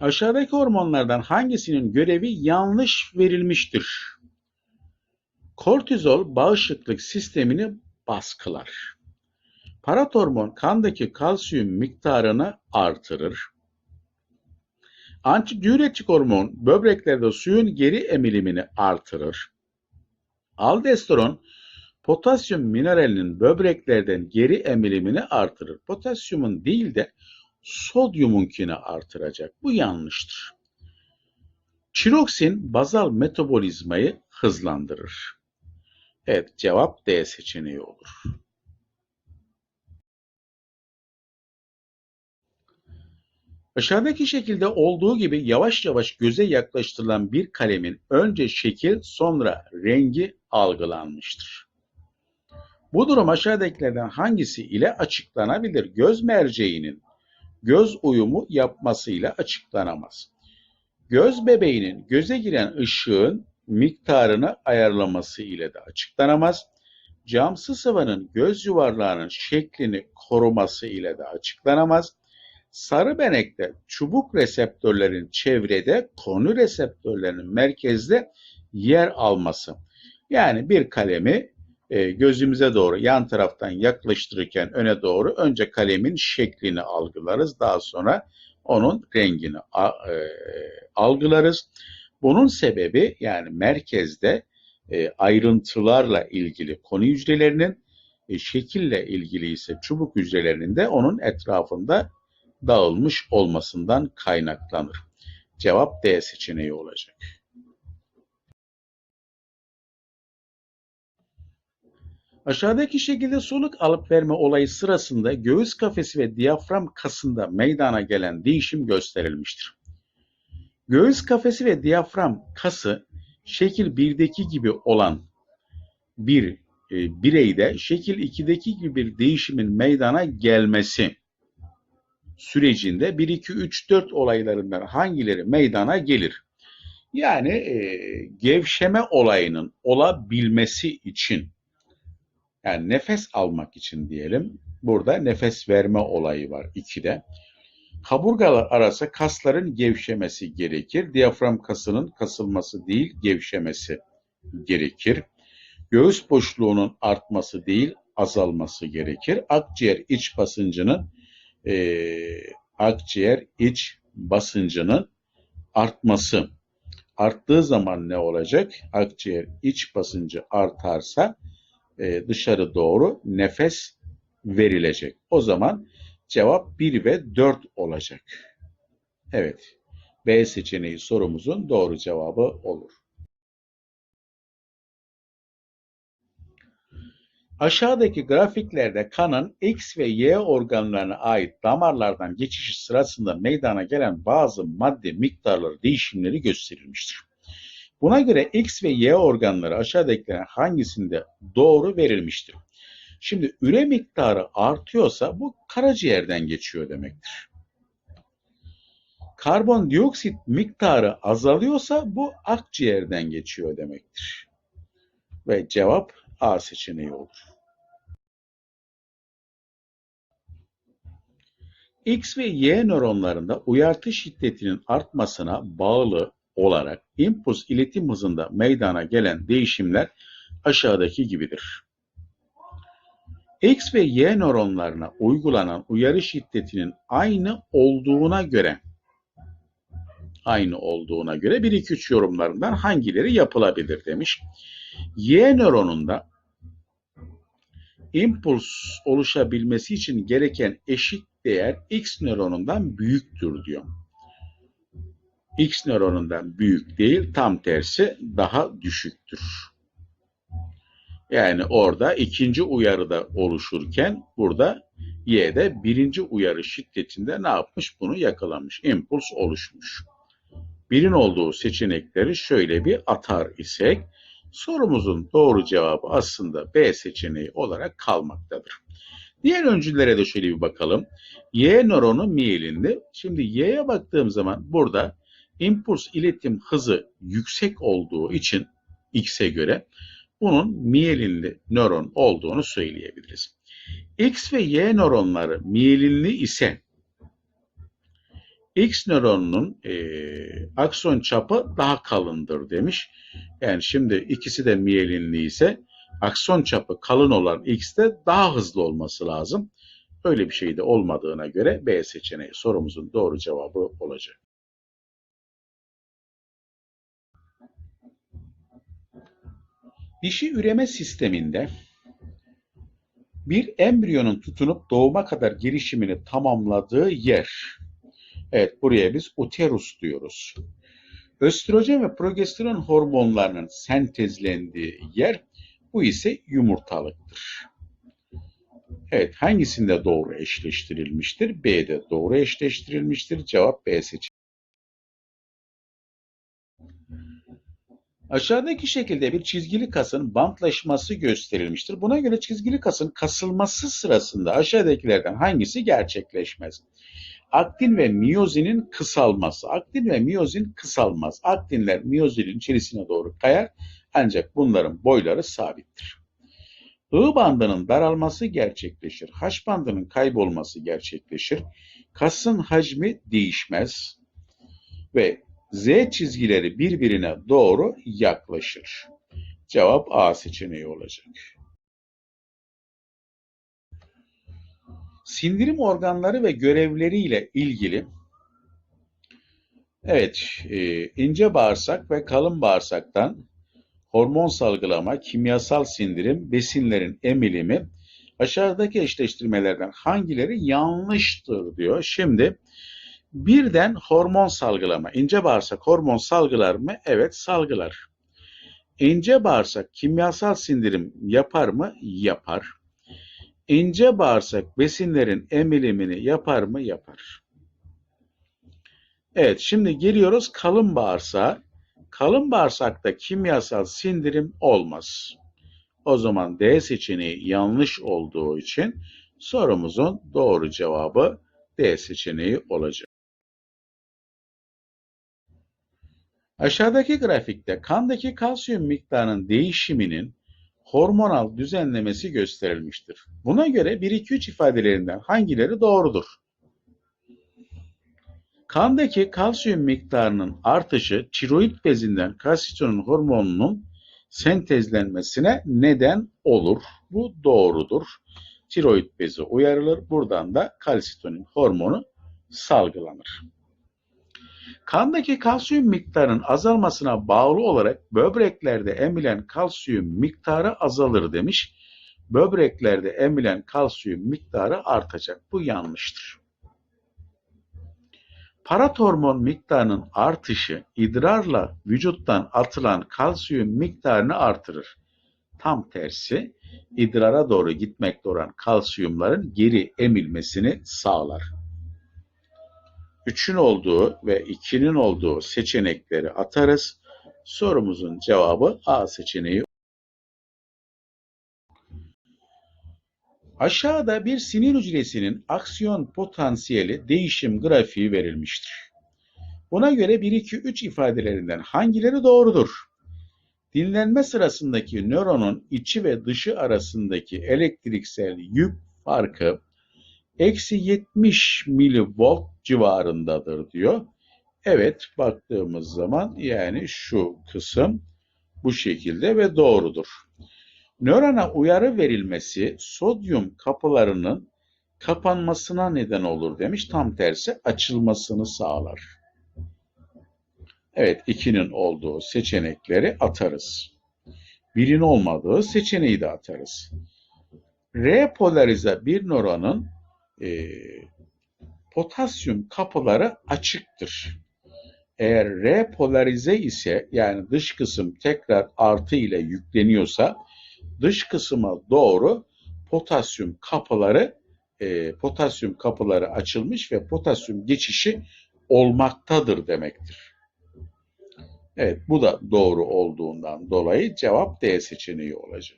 Aşağıdaki hormonlardan hangisinin görevi yanlış verilmiştir? Kortizol bağışıklık sistemini baskılar. Paratormon kandaki kalsiyum miktarını artırır. Antidiüretik hormon böbreklerde suyun geri emilimini artırır. Aldosteron potasyum mineralinin böbreklerden geri emilimini artırır. Potasyumun değil de sodyumunkini artıracak. Bu yanlıştır. Çiroksin bazal metabolizmayı hızlandırır. Evet cevap D seçeneği olur. Aşağıdaki şekilde olduğu gibi yavaş yavaş göze yaklaştırılan bir kalemin önce şekil sonra rengi algılanmıştır. Bu durum aşağıdakilerden hangisi ile açıklanabilir? Göz merceğinin göz uyumu yapmasıyla açıklanamaz. Göz bebeğinin göze giren ışığın miktarını ayarlaması ile de açıklanamaz. Camsı sıvanın göz yuvarlağının şeklini koruması ile de açıklanamaz. Sarı benekte çubuk reseptörlerin çevrede, konu reseptörlerinin merkezde yer alması. Yani bir kalemi e, gözümüze doğru yan taraftan yaklaştırırken öne doğru önce kalemin şeklini algılarız. Daha sonra onun rengini e, algılarız. Bunun sebebi yani merkezde e, ayrıntılarla ilgili konu hücrelerinin şekille ilgili ise çubuk hücrelerinin de onun etrafında dağılmış olmasından kaynaklanır. Cevap D seçeneği olacak. Aşağıdaki şekilde soluk alıp verme olayı sırasında göğüs kafesi ve diyafram kasında meydana gelen değişim gösterilmiştir. Göğüs kafesi ve diyafram kası şekil 1'deki gibi olan bir e, bireyde şekil 2'deki gibi bir değişimin meydana gelmesi sürecinde 1, 2, 3, 4 olaylarından hangileri meydana gelir? Yani e, gevşeme olayının olabilmesi için yani nefes almak için diyelim. Burada nefes verme olayı var ikide. Kaburgalar arası kasların gevşemesi gerekir. Diyafram kasının kasılması değil, gevşemesi gerekir. Göğüs boşluğunun artması değil, azalması gerekir. Akciğer iç basıncının e, akciğer iç basıncının artması. Arttığı zaman ne olacak? Akciğer iç basıncı artarsa e, dışarı doğru nefes verilecek. O zaman cevap 1 ve 4 olacak. Evet. B seçeneği sorumuzun doğru cevabı olur. Aşağıdaki grafiklerde kanın X ve Y organlarına ait damarlardan geçişi sırasında meydana gelen bazı madde miktarları değişimleri gösterilmiştir. Buna göre X ve Y organları aşağıdakilerin hangisinde doğru verilmiştir? Şimdi üre miktarı artıyorsa bu karaciğerden geçiyor demektir. Karbondioksit miktarı azalıyorsa bu akciğerden geçiyor demektir. Ve cevap A seçeneği olur. X ve Y nöronlarında uyartı şiddetinin artmasına bağlı olarak impuls iletim hızında meydana gelen değişimler aşağıdaki gibidir. X ve Y nöronlarına uygulanan uyarı şiddetinin aynı olduğuna göre aynı olduğuna göre 1 2 3 yorumlarından hangileri yapılabilir demiş. Y nöronunda impuls oluşabilmesi için gereken eşik değer X nöronundan büyüktür diyor. X nöronundan büyük değil, tam tersi daha düşüktür. Yani orada ikinci uyarıda oluşurken burada Y'de birinci uyarı şiddetinde ne yapmış? Bunu yakalamış. Impuls oluşmuş. Birin olduğu seçenekleri şöyle bir atar isek sorumuzun doğru cevabı aslında B seçeneği olarak kalmaktadır. Diğer öncüllere de şöyle bir bakalım. Y nöronu miyelinli. Şimdi Y'ye baktığım zaman burada impuls iletim hızı yüksek olduğu için X'e göre bunun miyelinli nöron olduğunu söyleyebiliriz. X ve Y nöronları miyelinli ise X nöronunun e, akson çapı daha kalındır demiş. Yani şimdi ikisi de miyelinli ise akson çapı kalın olan X'te daha hızlı olması lazım. Öyle bir şey de olmadığına göre B seçeneği sorumuzun doğru cevabı olacak. Dişi üreme sisteminde bir embriyonun tutunup doğuma kadar gelişimini tamamladığı yer. Evet buraya biz uterus diyoruz. Östrojen ve progesteron hormonlarının sentezlendiği yer bu ise yumurtalıktır. Evet hangisinde doğru eşleştirilmiştir? B'de doğru eşleştirilmiştir. Cevap B seçeneği. Aşağıdaki şekilde bir çizgili kasın bantlaşması gösterilmiştir. Buna göre çizgili kasın kasılması sırasında aşağıdakilerden hangisi gerçekleşmez? Aktin ve miyozinin kısalması. Aktin ve miyozin kısalmaz. Aktinler miyozinin içerisine doğru kayar ancak bunların boyları sabittir. I bandının daralması gerçekleşir. H bandının kaybolması gerçekleşir. Kasın hacmi değişmez ve Z çizgileri birbirine doğru yaklaşır. Cevap A seçeneği olacak. Sindirim organları ve görevleriyle ilgili Evet, e, ince bağırsak ve kalın bağırsaktan hormon salgılama, kimyasal sindirim, besinlerin emilimi aşağıdaki eşleştirmelerden hangileri yanlıştır diyor. Şimdi birden hormon salgılama. İnce bağırsak hormon salgılar mı? Evet salgılar. İnce bağırsak kimyasal sindirim yapar mı? Yapar. İnce bağırsak besinlerin emilimini yapar mı? Yapar. Evet şimdi geliyoruz kalın bağırsağa. Kalın bağırsakta kimyasal sindirim olmaz. O zaman D seçeneği yanlış olduğu için sorumuzun doğru cevabı D seçeneği olacak. Aşağıdaki grafikte kandaki kalsiyum miktarının değişiminin hormonal düzenlemesi gösterilmiştir. Buna göre 1-2-3 ifadelerinden hangileri doğrudur? Kandaki kalsiyum miktarının artışı tiroid bezinden kalsitonin hormonunun sentezlenmesine neden olur. Bu doğrudur. Tiroid bezi uyarılır. Buradan da kalsitonin hormonu salgılanır. Kandaki kalsiyum miktarının azalmasına bağlı olarak böbreklerde emilen kalsiyum miktarı azalır demiş. Böbreklerde emilen kalsiyum miktarı artacak. Bu yanlıştır. Paratormon miktarının artışı idrarla vücuttan atılan kalsiyum miktarını artırır. Tam tersi idrara doğru gitmekte olan kalsiyumların geri emilmesini sağlar. 3'ün olduğu ve 2'nin olduğu seçenekleri atarız. Sorumuzun cevabı A seçeneği. Aşağıda bir sinir hücresinin aksiyon potansiyeli değişim grafiği verilmiştir. Buna göre 1, 2, 3 ifadelerinden hangileri doğrudur? Dinlenme sırasındaki nöronun içi ve dışı arasındaki elektriksel yük farkı eksi 70 milivolt civarındadır diyor. Evet baktığımız zaman yani şu kısım bu şekilde ve doğrudur. Nörona uyarı verilmesi sodyum kapılarının kapanmasına neden olur demiş. Tam tersi açılmasını sağlar. Evet ikinin olduğu seçenekleri atarız. Birin olmadığı seçeneği de atarız. Repolarize bir nöronun e, potasyum kapıları açıktır. Eğer repolarize ise yani dış kısım tekrar artı ile yükleniyorsa dış kısma doğru potasyum kapıları e, potasyum kapıları açılmış ve potasyum geçişi olmaktadır demektir. Evet bu da doğru olduğundan dolayı cevap D seçeneği olacak.